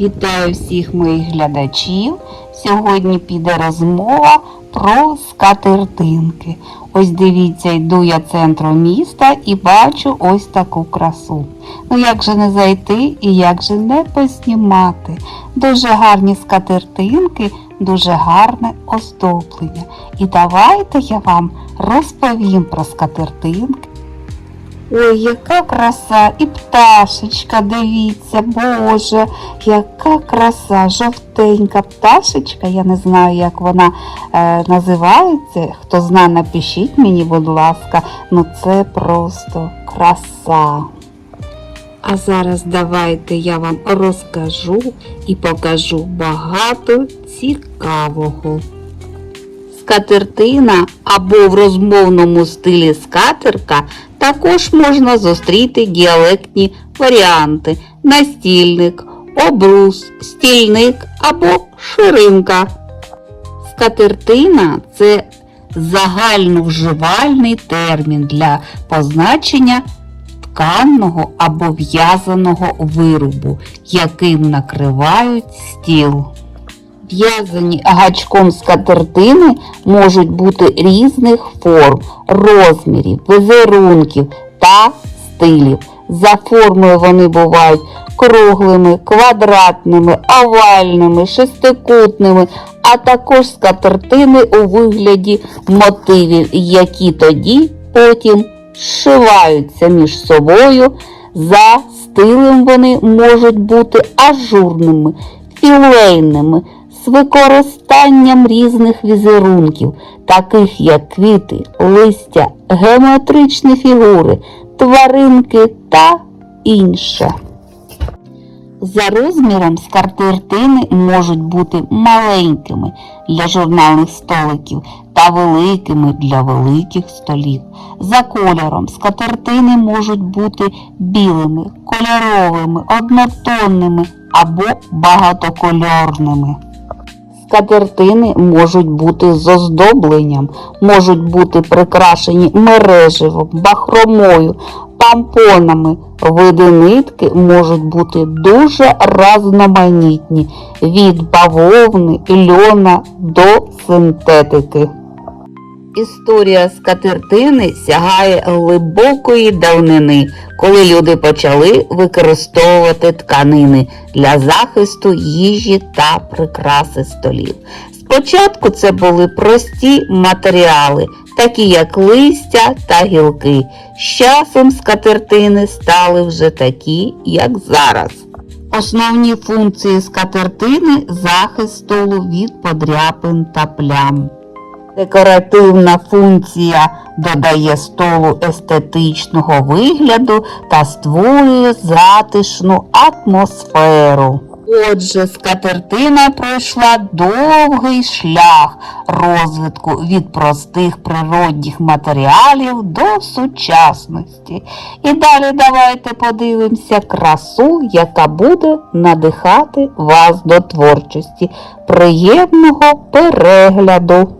Вітаю всіх моїх глядачів. Сьогодні піде розмова про скатертинки. Ось дивіться, йду я центром міста і бачу ось таку красу. Ну як же не зайти і як же не познімати. Дуже гарні скатертинки, дуже гарне оздоблення. І давайте я вам розповім про скатертинки. Ой, яка краса, і пташечка, дивіться, Боже, яка краса, жовтенька пташечка, я не знаю, як вона е, називається. Хто знає, напишіть мені, будь ласка, ну це просто краса. А зараз давайте я вам розкажу і покажу багато цікавого. Скатертина або в розмовному стилі скатерка також можна зустріти діалектні варіанти настільник, обрус, стільник або ширинка. Скатертина це загальновживальний термін для позначення тканного або в'язаного виробу, яким накривають стіл. В'язані гачком скатертини можуть бути різних форм, розмірів, візерунків та стилів. За формою вони бувають круглими, квадратними, овальними, шестикутними, а також скатертини у вигляді мотивів, які тоді потім зшиваються між собою. За стилем вони можуть бути ажурними, філейними, використанням різних візерунків, таких як квіти, листя, геометричні фігури, тваринки та інше. За розміром скатертини можуть бути маленькими для журнальних столиків та великими для великих столів. За кольором скатертини можуть бути білими, кольоровими, однотонними або багатокольорними. Скатертини можуть бути з оздобленням, можуть бути прикрашені мереживом, бахромою, пампонами. Види нитки можуть бути дуже різноманітні від бавовни, льона до синтетики. Історія скатертини сягає глибокої давнини, коли люди почали використовувати тканини для захисту їжі та прикраси столів. Спочатку це були прості матеріали, такі як листя та гілки. З часом скатертини стали вже такі, як зараз. Основні функції скатертини захист столу від подряпин та плям. Декоративна функція додає столу естетичного вигляду та створює затишну атмосферу. Отже, скатертина пройшла довгий шлях розвитку від простих природних матеріалів до сучасності. І далі давайте подивимося красу, яка буде надихати вас до творчості. Приємного перегляду!